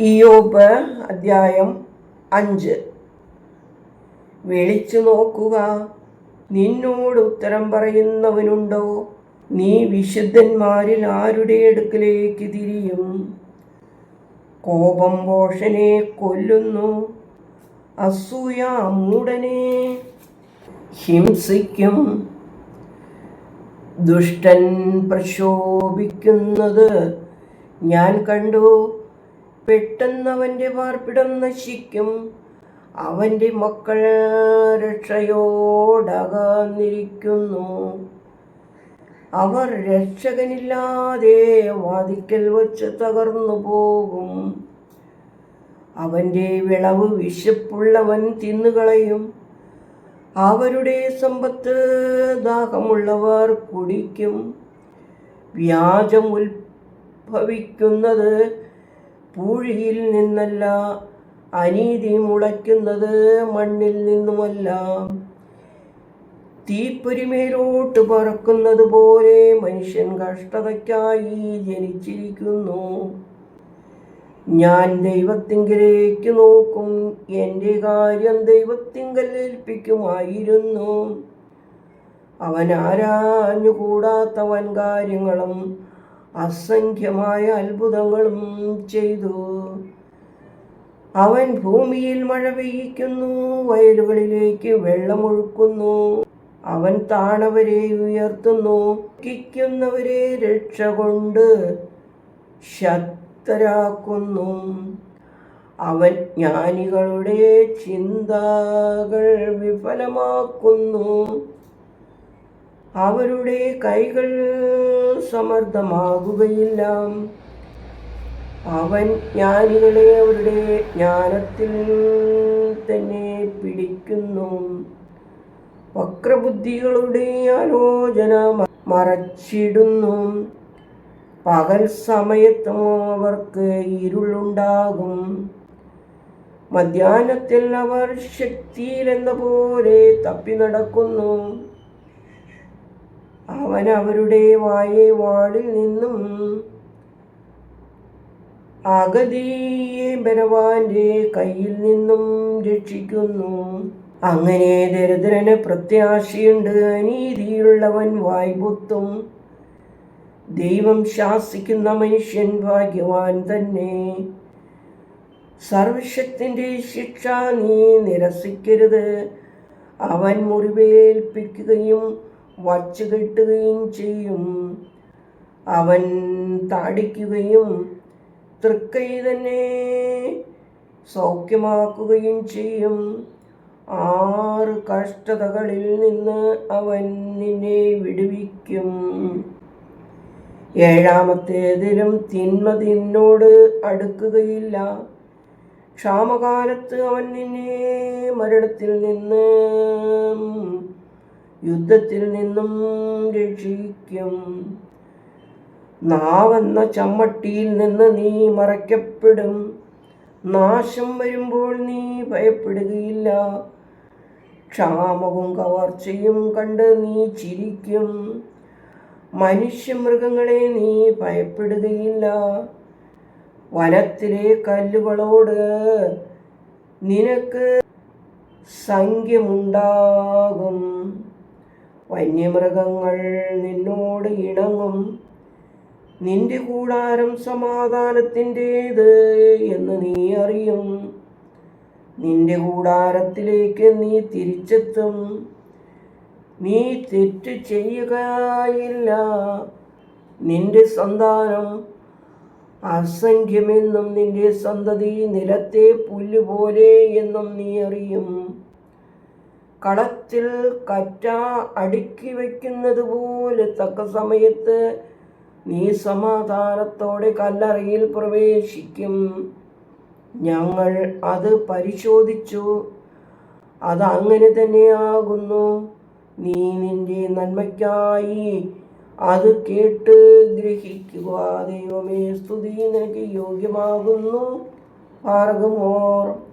ഇയോബ് അധ്യായം അഞ്ച്. വിളിച്ചു നോക്കുക. നിന്നോട് ഉത്തരം പറയുന്നവനുണ്ടോ? നീ വിശുദ്ധന്മാരിൽ ആരുടെ അടുക്കലേക്ക് തിരിയും? കോപം പോഷനെ കൊല്ലുന്നു. അസൂയ മൂടനെ ഹിംസിക്കും. ദുഷ്ടൻ പ്രക്ഷോഭിക്കുന്നത് ഞാൻ കണ്ടു. പെട്ടെന്നവന്റെ പാർപ്പിടം നശിക്കും. അവന്റെ മക്കൾ രക്ഷയോടകന്നിരിക്കുന്നു അവർ രക്ഷകനില്ലാതെ വാതിക്കൽ വച്ച് തകർന്നു പോകും. അവന്റെ വിളവ് വിശപ്പുള്ളവൻ തിന്നുകളയും. അവരുടെ സമ്പത്ത് ദാഹമുള്ളവർ കുടിക്കും. വ്യാജം ഉത്ഭവിക്കുന്നത് പൂഴിയിൽ നിന്നല്ല അനീതി മുളയ്ക്കുന്നത് മണ്ണിൽ നിന്നുമല്ല. തീപ്പൊരിമേലോട്ട് പറക്കുന്നത് പോലെ മനുഷ്യൻ കഷ്ടതയ്ക്കായി ജനിച്ചിരിക്കുന്നു. ഞാൻ ദൈവത്തിങ്കിലേക്ക് നോക്കും എന്റെ കാര്യം ദൈവത്തിങ്കൽ ഏൽപ്പിക്കുമായിരുന്നു. അവൻ ആരാഞ്ഞുകൂടാത്ത കാര്യങ്ങളും അസംഖ്യമായ അത്ഭുതങ്ങളും ചെയ്തു. അവൻ ഭൂമിയിൽ മഴ പെയ്യിക്കുന്നു വയലുകളിലേക്ക് വെള്ളമൊഴുക്കുന്നു. അവൻ താണവരെ ഉയർത്തുന്നു കിക്കുന്നവരെ രക്ഷ കൊണ്ട് ശക്തരാക്കുന്നു. അവൻ ജ്ഞാനികളുടെ ചിന്തകൾ വിഫലമാക്കുന്നു. അവരുടെ കൈകൾ സമർത്ഥമാകുകയില്ല. അവൻ ജ്ഞാനികളെ അവരുടെ ജ്ഞാനത്തിൽ തന്നെ പിടിക്കുന്നു. വക്രബുദ്ധികളുടെ ആലോചന മറച്ചിടുന്നു. പകൽ സമയത്തും അവർക്ക് ഇരുളുണ്ടാകും. മധ്യാഹ്നത്തിൽ അവർ ശക്തിയിലെന്ന പോലെ തപ്പി നടക്കുന്നു. അവൻ അവരുടെ വായെ വാളിൽ നിന്നും അഗതിയെ ബലവാന്റെ കയ്യിൽ നിന്നും രക്ഷിക്കുന്നു. അങ്ങനെ ദരിദ്രന് പ്രത്യാശയുണ്ട്. അനീതിയുള്ളവൻ വായ്പൊത്തും ദൈവം ശാസിക്കുന്ന മനുഷ്യൻ ഭാഗ്യവാൻ തന്നെ. സർവശക്തിന്റെ ശിക്ഷ നീ നിരസിക്കരുത്. അവൻ മുറിവേൽപ്പിക്കുകയും വച്ചുകെട്ടുകയും ചെയ്യും. അവൻ താടിക്കുകയും തൃക്കൈ തന്നെ സൗഖ്യമാക്കുകയും ചെയ്യും. ആറ് കഷ്ടതകളിൽ നിന്ന് അവൻ നിന്നെ വിടുവിക്കും. ഏഴാമത്തേതിലും തിന്മ നിന്നോട് അടുക്കുകയില്ല. ക്ഷാമകാലത്ത് അവൻ നിന്നെ മരണത്തിൽ നിന്ന് യുദ്ധത്തിൽ നിന്നും രക്ഷിക്കും. നാവെന്ന ചമ്മട്ടിയിൽ നിന്ന് നീ മറയ്ക്കപ്പെടും. നാശം വരുമ്പോൾ നീ ഭയപ്പെടുകയില്ല. ക്ഷാമവും കവർച്ചയും കണ്ട് നീ ചിരിക്കും. മനുഷ്യമൃഗങ്ങളെ നീ ഭയപ്പെടുകയില്ല. വനത്തിലെ കല്ലുകളോട് നിനക്ക് സംഖ്യമുണ്ടാകും. വന്യമൃഗങ്ങൾ നിന്നോട് ഇണങ്ങും. നിന്റെ കൂടാരം സമാധാനത്തിന്റേത് എന്ന് നീ അറിയും. നിന്റെ കൂടാരത്തിലേക്ക് നീ തിരിച്ചെത്തും. നീ തെറ്റ് ചെയ്യുകയില്ല. നിന്റെ സന്താനം അസംഖ്യമെന്നും നിന്റെ സന്തതി നിലത്തെ പുല്ലുപോലെ എന്നും നീ അറിയും. കളത്തിൽ കറ്റ അടുക്കി വയ്ക്കുന്നത് പോലെ തക്ക സമയത്ത് നീ സമാധാനത്തോടെ കല്ലറയിൽ പ്രവേശിക്കും. ഞങ്ങൾ അത് പരിശോധിച്ചു. അത് അങ്ങനെ തന്നെയാകുന്നു നീ നിന്റെ നന്മയ്ക്കായി അത് കേട്ട് ഗ്രഹിക്കുക. ദൈവമേ സ്തുതി നിനക്ക് യോഗ്യമാകുന്നു. പാർഗമോർ.